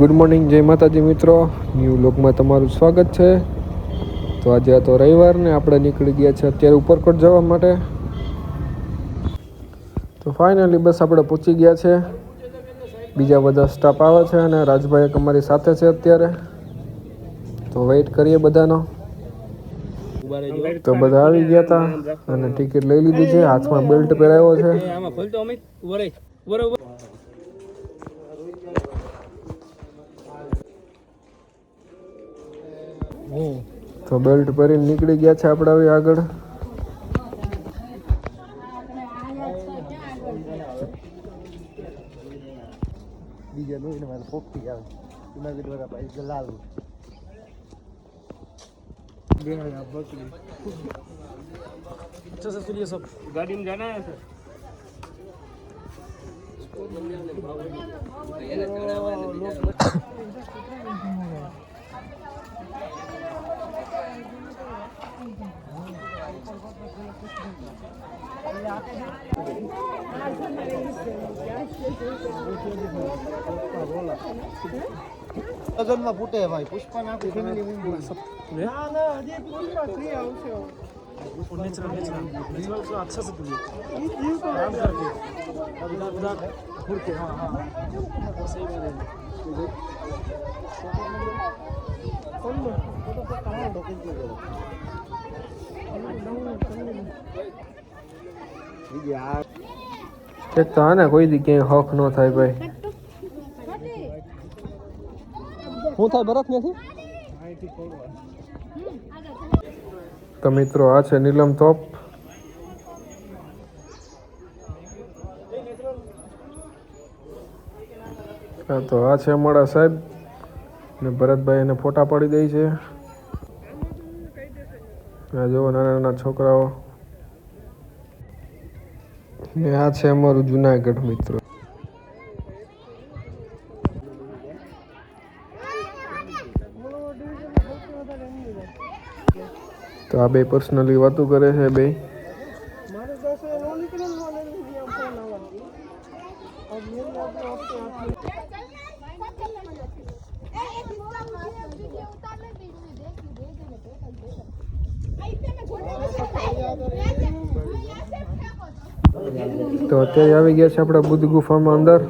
Good morning જય માતાજી મિત્રો. ન્યૂ લોકમાં તમારું સ્વાગત છે. તો આજે આ તો રવિવાર ને આપણે નીકળી ગયા છે અત્યારે ઉપરકોટ જવા માટે. તો ફાઇનલી બસ આપણે પહોંચી ગયા છે. બીજા બધા સ્ટાફ આવે છે અને રાજભાઈ અમારી સાથે છે અત્યારે. તો વેઇટ કરીએ બધાનો. તો બધા આવી ગયા હતા અને ટિકિટ લઈ લીધી છે. હાથમાં બેલ્ટ પહેરાવ્યો છે. તો બેલ્ટ પહેરીને નીકળી ગયા છે આપણે હવે આગળ બીજા નું મારે પોપટી આવે જુનાગઢ વાળા ભાઈ ગલાલ अच्छा से सुनिए सब गाड़ी में जाना है सर લગનમાં ફૂટે ભાઈ પુષ્પા નાખી ફેમિલી મેમ્બર ના ના હજી પુષ્પા થ્રી આવશે नेचुरल नेचुरल नेचुरल से अच्छा से तुझे आराम करके अब इधर उधर घूर के हाँ हाँ सही बात है બીજી આ એક તો આને કોઈ દી ક્યાંય હક ન થાય ભાઈ. શું થાય બરફ નથી તો મિત્રો આ છે નીલમ તોપ હા તો આ છે અમારા સાહેબ. ને ભરતભાઈ એને ફોટા પાડી દે છે. આ જુઓ નાના નાના છોકરાઓ. ને આ છે અમારું જુનાગઢ મિત્રો. તો આ બે પર્સનલી વાતો કરે છે બે. તો અત્યારે આવી ગયા છે આપણા બુદ્ધ ગુફામાં અંદર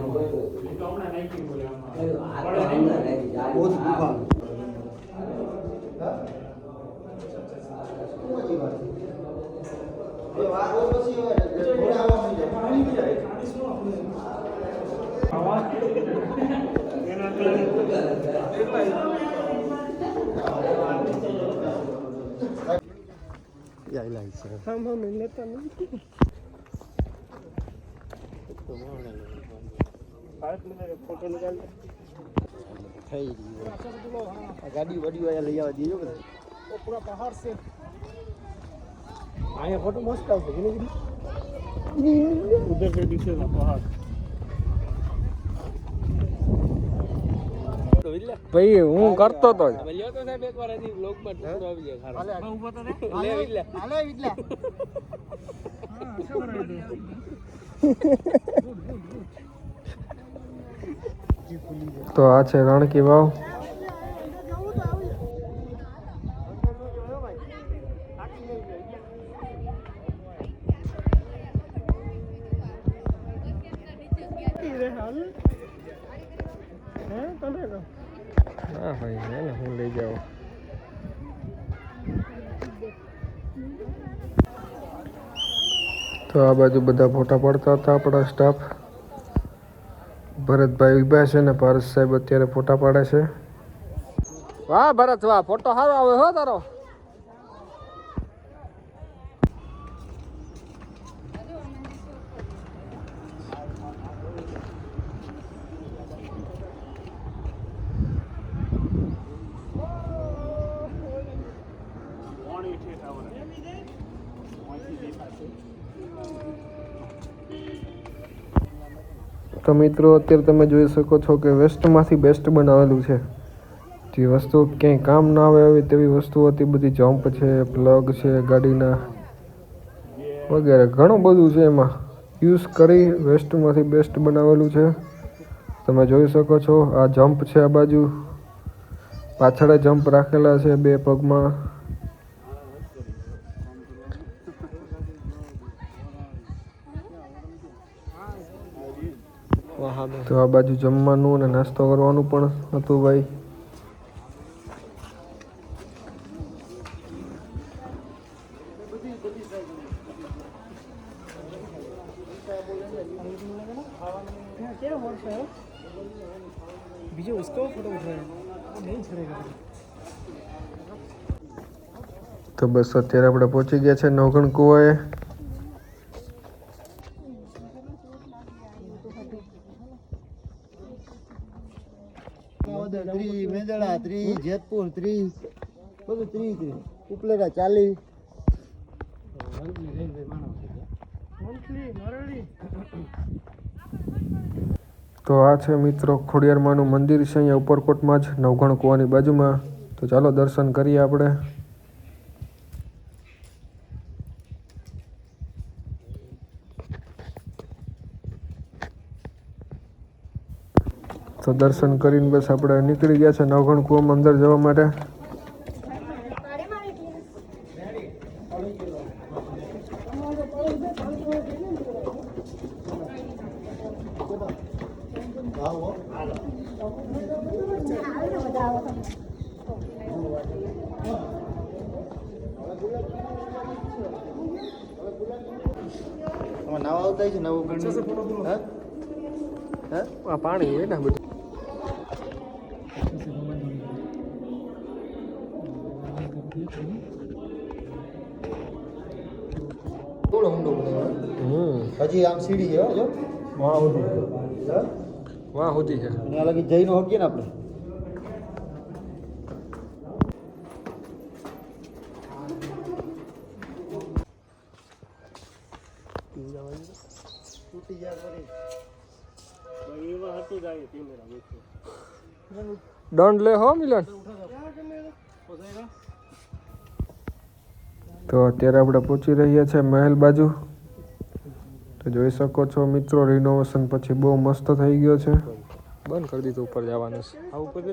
Ya, ya, ya. Tamam, millet anlıyor. ગાડી વડી લઈ આવવા પૂરા પહાડ છે અહીંયા ફોટો મસ્ત આવશે કે નહીં ઉધર ભાઈ હું કરતો તો બ્લોગમાં આવી જાય તો આ છે રાણકી વાવ. હા ભાઈ હે હું લઈ જાઉં. તો આ બાજુ બધા ફોટા પાડતા હતા આપણા સ્ટાફ ભરતભાઈ ઊભા છે ને પારસ સાહેબ અત્યારે ફોટા પાડે છે. વાહ, ભરત વાહ, ફોટો સારો આવે હો તારો. તો મિત્રો, અત્યારે તમે જોઈ શકો છો કે વેસ્ટમાંથી બેસ્ટ બનાવેલું છે. જે વસ્તુ ક્યાંય કામ ના આવે એવી તેવી વસ્તુ હતી, બધી જમ્પ છે પ્લગ છે, ગાડીના વગેરે. ઘણું બધું છે એમાં. યુઝ કરી વેસ્ટમાંથી બેસ્ટ બનાવેલું છે. તમે જોઈ શકો છો, આ જમ્પ છે આ બાજુ. પાછળ જમ્પ રાખેલા છે બે પગમાં. તો આ બાજુ જમવાનું અને નાસ્તો કરવાનું પણ હતું ભાઈ. તો બસ અત્યારે આપણે પહોંચી ગયા છે નવઘણ કુવાએ. જેતપુર ત્રીસ, બધું ત્રીસ ત્રીસ ઉપલેટા ચાલીસ. તો આ છે મિત્રો ખોડિયારમાંનું મંદિર છે, અહીંયા ઉપરકોટમાં જ, નવઘણ કુવાની બાજુમાં. તો ચાલો દર્શન કરીએ આપણે. તો દર્શન કરીને બસ આપણે નીકળી ગયા છે નવગણ કુવામાં અંદર જવા માટે. આવતા છે નવું હે? હે? આ પાણી હોય ને બધું? થોડો ઊંડો બનાવ્યો હમ. હજી આમ સીડી છે હો, જો. વાહ સુધી વાહ સુધી છે. અહીંયા લગી જઈને હોકીએ ને આપણે. તૂટી દંડ લે હો મિલન. તો અત્યારે આપણે પહોંચી રહ્યા છે મહેલ બાજુ. તો જોઈ શકો છો મિત્રો રિનોવેશન પછી બહુ મસ્ત થઈ ગયો છે. બંધ કરી દીધું ઉપર જવાનું છે. આ ઉપર જ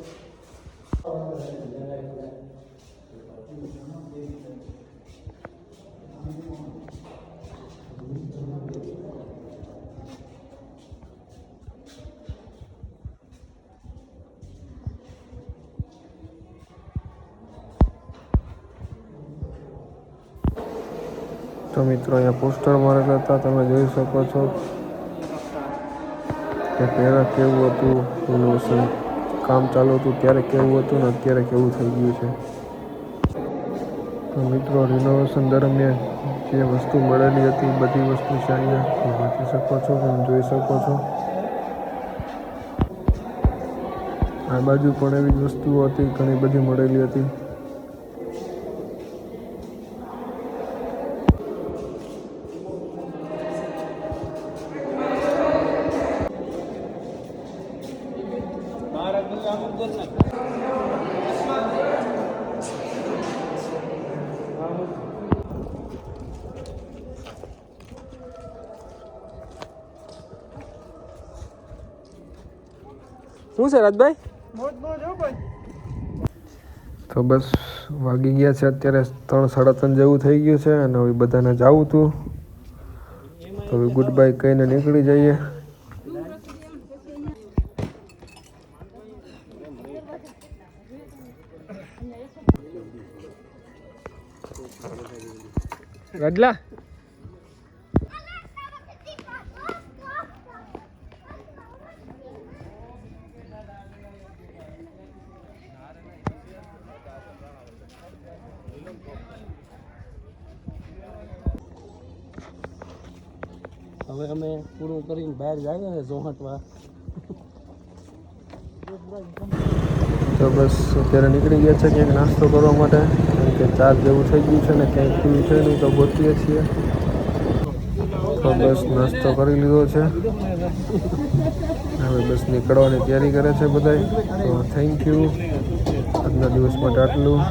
તો મિત્રો, અહીંયા પોસ્ટર મારેલા હતા. તમે જોઈ શકો છો કે પહેલાં કેવું હતું રિનોવેશન કામ ચાલુ હતું, ત્યારે કેવું હતું ને અત્યારે કેવું થઈ ગયું છે. તો મિત્રો રિનોવેશન દરમિયાન જે વસ્તુ મળેલી હતી, બધી વસ્તુ છે અહીંયા. વાંચી શકો છો તમે જોઈ શકો છો. આ બાજુ પણ એવી જ વસ્તુઓ હતી, ઘણી બધી મળેલી હતી. શું છે રાજભાઈ? તો બસ વાગી ગયા છે અત્યારે ત્રણ સાડા ત્રણ જેવું થઈ ગયું છે અને હવે બધાને જવું હતું તો. હવે ગુડ બાય કહીને નીકળી જઈએ. ગડલા હવે અમે પૂરું કરીને બહાર જઈએ છે જોહટવા તો બસ અત્યારે નીકળી ગયા છે ક્યાંક નાસ્તો કરવા માટે. કારણ કે ચાર જેવું થઈ ગયું છે ને ક્યાંક ખુલ્લું છે નહીં તો ગોતીએ છીએ. તો બસ નાસ્તો કરી લીધો છે. હવે બસ નીકળવાની તૈયારી કરે છે બધાય. તો થેન્ક યુ આજના દિવસ માટે આટલું.